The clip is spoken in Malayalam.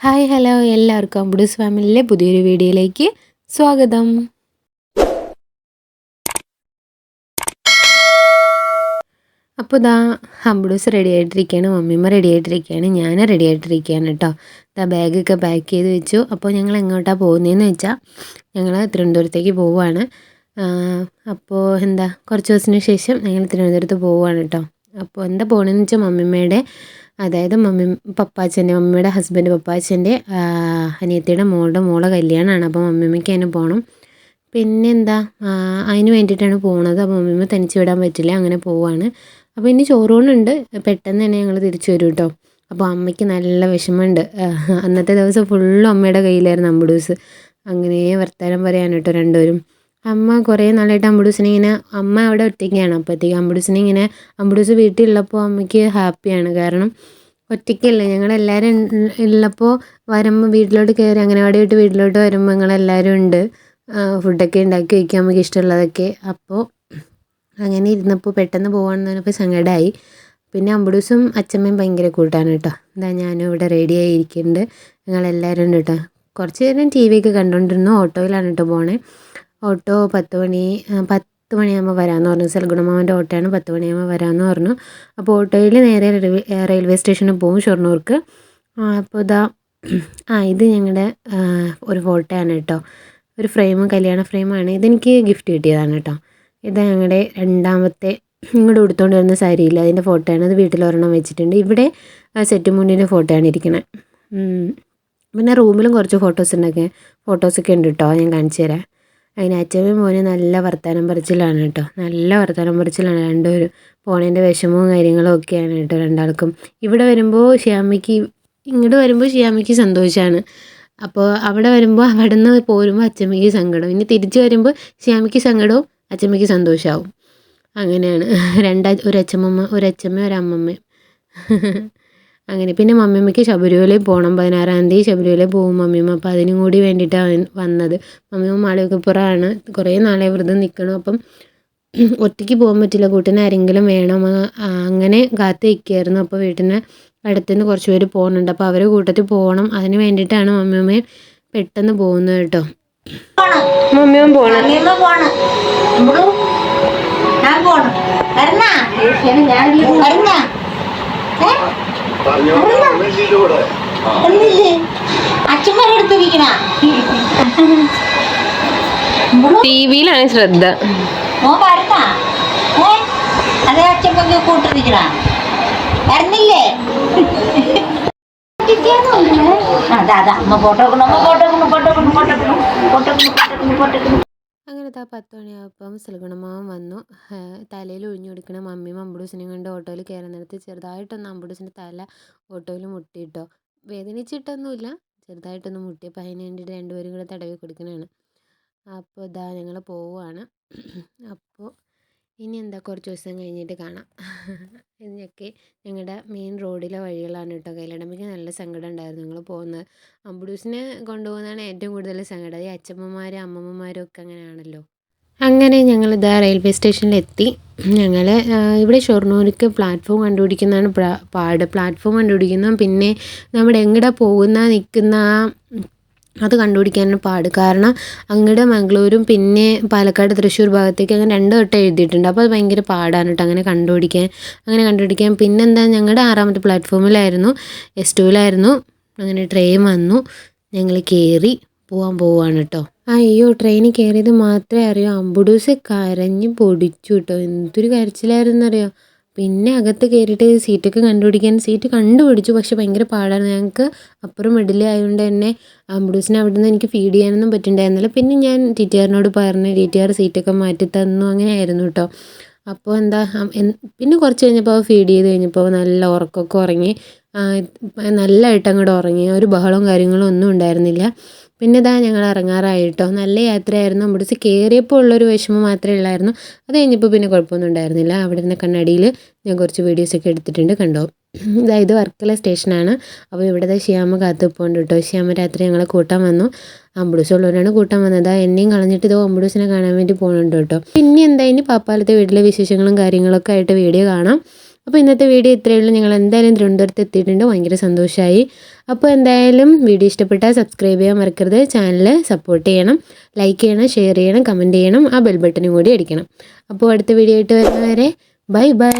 ഹായ് ഹലോ എല്ലാവർക്കും അമ്പുഡൂസ് ഫാമിലിയിലെ പുതിയൊരു വീഡിയോയിലേക്ക് സ്വാഗതം. അപ്പോൾ ഇതാ അമ്പുഡൂസ് റെഡി ആയിട്ടിരിക്കുകയാണ് മമ്മിമ്മ റെഡി ആയിട്ടിരിക്കുകയാണ് ഞാൻ റെഡി ആയിട്ടിരിക്കുകയാണ് കേട്ടോ. ഇതാ ബാഗൊക്കെ പാക്ക് ചെയ്ത് വെച്ചു. അപ്പോൾ ഞങ്ങൾ എങ്ങോട്ടാണ് പോകുന്നതെന്ന് വെച്ചാൽ ഞങ്ങൾ തിരുവനന്തപുരത്തേക്ക് പോവുകയാണ് അപ്പോൾ എന്താ കുറച്ച് ദിവസത്തിന് ശേഷം ഞങ്ങൾ തിരുവനന്തപുരത്ത് പോവുകയാണ് കേട്ടോ. അപ്പോൾ എന്താ പോകണമെന്ന് വെച്ചാൽ മമ്മിമ്മയുടെ അതായത് മമ്മി പപ്പാച്ചന്റെ മമ്മിയുടെ ഹസ്ബൻഡ് പപ്പാച്ചന്റെ അനിയത്തിയുടെ മോളുടെ മോളെ കല്യാണമാണ് അപ്പോൾ മമ്മിമ്മയ്ക്ക് അതിന് പോകണം പിന്നെ എന്താ അതിന് വേണ്ടിയിട്ടാണ് പോണത്. അപ്പോൾ മമ്മിമ്മ തനിച്ച് വിടാൻ പറ്റില്ല. അങ്ങനെ പോവാണ്. അപ്പോൾ ഇനി ചോറൂണുണ്ട്. പെട്ടെന്ന് തന്നെ ഞങ്ങൾ തിരിച്ചു വരും കേട്ടോ അപ്പോൾ അമ്മയ്ക്ക് നല്ല വിഷമമുണ്ട്. അന്നത്തെ ദിവസം ഫുള്ളും അമ്മയുടെ കയ്യിലായിരുന്നു അമ്പുഡൂസ് അങ്ങനെ വർത്താനം പറയാൻ രണ്ടുപേരും. അമ്മ കുറേ നാളായിട്ട് അമ്പുഡൂസിനെ ഇങ്ങനെ അമ്മ അവിടെ ഒറ്റയ്ക്കാണ്. അപ്പോഴത്തേക്ക് അമ്പുഡൂസിനെ ഇങ്ങനെ അമ്പുഡൂസ് വീട്ടിലുള്ളപ്പോൾ അമ്മയ്ക്ക് ഹാപ്പിയാണ്. കാരണം ഒറ്റയ്ക്കല്ല? ഞങ്ങളെല്ലാവരും ഉള്ളപ്പോൾ വരുമ്പോൾ വീട്ടിലോട്ട് കയറി അംഗനവാടി വിട്ട് വീട്ടിലോട്ട് വരുമ്പോൾ ഞങ്ങളെല്ലാവരും ഉണ്ട്. ഫുഡൊക്കെ ഉണ്ടാക്കി വയ്ക്കാൻ അമ്മയ്ക്ക് ഇഷ്ടമുള്ളതൊക്കെ അപ്പോൾ അങ്ങനെ ഇരുന്നപ്പോൾ പെട്ടെന്ന് പോകാമെന്ന് പറഞ്ഞപ്പോൾ സങ്കടമായി പിന്നെ അമ്പുഡൂസും അച്ഛമ്മയും ഭയങ്കര കൂട്ടാണ് കേട്ടോ. എന്താ ഞാനും ഇവിടെ റെഡി ആയിരിക്കുന്നുണ്ട് ഞങ്ങളെല്ലാവരും ഉണ്ട് കേട്ടോ. കുറച്ച് നേരം ടി വി ഒക്കെ കണ്ടുകൊണ്ടിരുന്നു ഓട്ടോയിലാണ് കേട്ടോ പോണേ. ഓട്ടോ പത്ത് മണി പത്ത് മണിയാകുമ്പോൾ വരാമെന്ന് പറഞ്ഞു. സൽഗുണമാവന്റെ ഓട്ടോയാണ് പത്ത് മണിയാകുമ്പോൾ വരാമെന്ന് പറഞ്ഞു. അപ്പോൾ ഓട്ടോയിൽ നേരെ റെയിൽവേ സ്റ്റേഷനിൽ പോകും ഷൊർണൂർക്ക്. അപ്പോൾ ഇതാ ആ ഇത് ഞങ്ങളുടെ ഒരു ഫോട്ടോയാണ് കേട്ടോ. ഒരു ഫ്രെയിം കല്യാണ ഫ്രെയിമാണ് ഇതെനിക്ക് ഗിഫ്റ്റ് കിട്ടിയതാണ് കേട്ടോ. ഇത് ഞങ്ങളുടെ രണ്ടാമത്തെ ഇങ്ങോട്ട് ഉടുത്തോണ്ട് വരുന്ന സാരിയില്ല? അതിന്റെ ഫോട്ടോയാണ്. അത് വീട്ടിൽ ഒരെണ്ണം വെച്ചിട്ടുണ്ട്. ഇവിടെ സെറ്റ് മുണ്ടിന്റെ ഫോട്ടോയാണ് ഇരിക്കുന്നത് പിന്നെ റൂമിലും കുറച്ച് ഫോട്ടോസ് ഉണ്ടൊക്കെ. ഫോട്ടോസൊക്കെ ഉണ്ട് കേട്ടോ. ഞാൻ കാണിച്ചു തരാം. അതിന് അച്ഛനും മോനും നല്ല വർത്തമാനം പറിച്ചിലാണ് കേട്ടോ. നല്ല വർത്തമാനം പറിച്ചിലാണ്. രണ്ടുപേരും പോണേന്റെ വിഷമവും കാര്യങ്ങളും ഒക്കെയാണ് കേട്ടോ രണ്ടാൾക്കും. ഇവിടെ വരുമ്പോൾ ശ്യാമിക്ക് ഇങ്ങോട്ട് വരുമ്പോൾ ശ്യാമിക്ക് സന്തോഷമാണ് അപ്പോൾ അവിടെ വരുമ്പോൾ അവിടെ നിന്ന് പോരുമ്പോൾ അച്ചമ്മയ്ക്ക് സങ്കടം. ഇനി തിരിച്ച് വരുമ്പോൾ ശ്യാമിക്ക് സങ്കടവും അച്ചമ്മയ്ക്ക് സന്തോഷമാവും അങ്ങനെയാണ്. രണ്ടാ ഒരു അച്ഛമ്മ ഒരു ഒരു അങ്ങനെ. പിന്നെ മമ്മിയമ്മയ്ക്ക് ശബരിമലയിൽ പോകണം പതിനാറാം തീയതി ശബരിമലയിൽ പോകും മമ്മിയമ്മ. അപ്പം അതിനും കൂടി വേണ്ടിയിട്ടാണ് വന്നത്. മമ്മിയമ്മ മാളികപ്പുറമാണ് കുറേ നാളെ വ്രതം നിൽക്കണം അപ്പം ഒറ്റയ്ക്ക് പോകാൻ പറ്റില്ല. കൂട്ടിന് ആരെങ്കിലും വേണം. അങ്ങനെ കാത്തു നിൽക്കുകയായിരുന്നു. അപ്പോൾ വീട്ടിന് അടുത്തുനിന്ന് കുറച്ച് പേര് പോകുന്നുണ്ട്. അപ്പോൾ അവരെ കൂട്ടത്തിൽ പോകണം. അതിന് വേണ്ടിയിട്ടാണ് മമ്മിയമ്മ പെട്ടെന്ന് പോകുന്നത് കേട്ടോ. മമ്മിയമ്മ പോകണം ഞാൻ പോണം. ഞാൻ അച്ഛന്മാരെടുത്തിരിക്കണ ടി വിയിലാണ് ശ്രദ്ധ. അതെ അച്ഛമ്മക്ക് കൂട്ടിരിക്കണ. വരുന്നില്ലേ അതാ അമ്മ photo photo photo photo photo എടുക്കണം ഫോട്ടോ എടുക്കണം അങ്ങനത്തെ ആ പത്ത് മണിയായപ്പം സൽഗുണമാവൻ വന്നു. തലയിൽ ഒഴിഞ്ഞു കൊടുക്കണ മമ്മിയും അമ്പുഡൂസിനെയും കൊണ്ട് ഓട്ടോയിൽ കയറാൻ നേരത്ത് ചെറുതായിട്ടൊന്ന് അമ്പുഡൂസിന്റെ തല ഓട്ടോയിൽ മുട്ടിയിട്ടോ. വേദനിച്ചിട്ടൊന്നുമില്ല. ചെറുതായിട്ടൊന്ന് മുട്ടിയപ്പോൾ അതിന് വേണ്ടിയിട്ട് രണ്ടുപേരും കൂടെ തടവി കൊടുക്കണതാണ് അപ്പോൾ ഇതാ ഞങ്ങൾ പോവുകയാണ് അപ്പോൾ ഇനി എന്താ കുറച്ച് ദിവസം കഴിഞ്ഞിട്ട് കാണാം. ഇതിനൊക്കെ ഞങ്ങളുടെ മെയിൻ റോഡിലെ വഴികളാണ് കേട്ടോ കയ്യിലടമ്പയ്ക്ക് നല്ല സങ്കടം ഉണ്ടായിരുന്നു ഞങ്ങൾ പോകുന്നത്. അമ്പുഡൂസിനെ കൊണ്ടുപോകുന്നതാണ് ഏറ്റവും കൂടുതൽ സങ്കടം. ഈ അച്ഛമ്മമാരും അമ്മമ്മമാരും ഒക്കെ അങ്ങനെയാണല്ലോ. അങ്ങനെ ഞങ്ങൾ ഇതാ റെയിൽവേ സ്റ്റേഷനിലെത്തി ഞങ്ങൾ ഇവിടെ ഷൊർണൂർക്ക് പ്ലാറ്റ്ഫോം കണ്ടുപിടിക്കുന്നതാണ് പാട്. പ്ലാറ്റ്ഫോം കണ്ടുപിടിക്കുന്നു. പിന്നെ നമ്മുടെ എങ്ങടെ പോകുന്ന നിൽക്കുന്ന ആ അത് കണ്ടുപിടിക്കാനാണ് പാട്. കാരണം അങ്ങോട്ട് മംഗളൂരും പിന്നെ പാലക്കാട് തൃശ്ശൂർ ഭാഗത്തേക്ക് അങ്ങനെ രണ്ട് വട്ടം എഴുതിയിട്ടുണ്ട്. അപ്പോൾ അത് ഭയങ്കര പാടാണ് കേട്ടോ അങ്ങനെ കണ്ടുപിടിക്കാൻ. അങ്ങനെ കണ്ടുപിടിക്കാൻ. പിന്നെന്താ ഞങ്ങളുടെ ആറാമത്തെ പ്ലാറ്റ്ഫോമിലായിരുന്നു എസ് ടുവിലായിരുന്നു അങ്ങനെ ട്രെയിൻ വന്നു. ഞങ്ങൾ കയറി പോകാൻ പോവാണ് കേട്ടോ. അയ്യോ ട്രെയിനിൽ കയറിയത് മാത്രമേ അറിയൂ. അമ്പുഡൂസ് കരഞ്ഞ് പൊടിച്ചു കേട്ടോ. എന്തൊരു കരച്ചിലായിരുന്നു അറിയോ പിന്നെ അകത്ത് കയറിയിട്ട് സീറ്റൊക്കെ കണ്ടുപിടിക്കാൻ സീറ്റ് കണ്ടുപിടിച്ചു. പക്ഷെ ഭയങ്കര പാടാണ് ഞങ്ങൾക്ക് അപ്പുറം മിഡിൽ ആയതുകൊണ്ട് തന്നെ ആംബുലൻസിനെ അവിടെ നിന്ന് എനിക്ക് ഫീഡ് ചെയ്യാനൊന്നും പറ്റുന്നുണ്ടായിരുന്നില്ല പിന്നെ ഞാൻ ടി ടി ആറിനോട് പറഞ്ഞു ടി ടി ആർ സീറ്റൊക്കെ മാറ്റി തന്നു. അങ്ങനെയായിരുന്നു കേട്ടോ അപ്പോൾ എന്താ പിന്നെ കുറച്ച് കഴിഞ്ഞപ്പോൾ ഫീഡ് ചെയ്ത് കഴിഞ്ഞപ്പോൾ നല്ല ഉറക്കമൊക്കെ ഉറങ്ങി. നല്ലതായിട്ട് അങ്ങോട്ട് ഉറങ്ങി. ഒരു ബഹളവും കാര്യങ്ങളും ഒന്നും ഉണ്ടായിരുന്നില്ല. പിന്നെ ഇതാ ഞങ്ങൾ ഇറങ്ങാറായിട്ടോ നല്ല യാത്രയായിരുന്നു. അമ്പുടച്ച് കയറിയപ്പോൾ ഉള്ളൊരു വിഷമം മാത്രമേ ഉള്ളായിരുന്നു. അത് കഴിഞ്ഞപ്പോൾ പിന്നെ കുഴപ്പമൊന്നും ഉണ്ടായിരുന്നില്ല. അവിടെ നിന്ന് കണ്ണടിയിൽ ഞാൻ കുറച്ച് വീഡിയോസൊക്കെ എടുത്തിട്ടുണ്ട് കണ്ടോ. ഇതായത് വർക്കല സ്റ്റേഷനാണ്. അപ്പോൾ ഇവിടുത്തെ ശ്യാമ കാത്ത് പോകുന്നുണ്ട് കേട്ടോ. ശ്യാമ രാത്രി ഞങ്ങളെ കൂട്ടാൻ വന്നു. അമ്പുടൂസ് ഉള്ളവരാണ് കൂട്ടാൻ വന്നത്. എന്നെയും കളഞ്ഞിട്ട് ഇതോ അമ്പുടൂസിനെ കാണാൻ വേണ്ടി പോകുന്നുണ്ട് കേട്ടോ. പിന്നെ എന്താ ഇനി പാപ്പാലത്തെ വീട്ടിലെ വിശേഷങ്ങളും കാര്യങ്ങളൊക്കെ ആയിട്ട് വീഡിയോ കാണാം. അപ്പോൾ ഇന്നത്തെ വീഡിയോ ഇത്രയേ ഉള്ളൂ. ഞങ്ങൾ എന്തായാലും തിരുവനന്തപുരത്ത് എത്തിയിട്ടുണ്ട്. ഭയങ്കര സന്തോഷമായി അപ്പോൾ എന്തായാലും വീഡിയോ ഇഷ്ടപ്പെട്ടാൽ സബ്സ്ക്രൈബ് ചെയ്യാൻ മറക്കരുത്. ചാനൽ സപ്പോർട്ട് ചെയ്യണം. ലൈക്ക് ചെയ്യണം ഷെയർ ചെയ്യണം കമന്റ് ചെയ്യണം. ആ ബെൽ ബട്ടനും കൂടി അടിക്കണം. അപ്പോൾ അടുത്ത വീഡിയോ ആയിട്ട് വരുന്നവരെ ബൈ ബൈ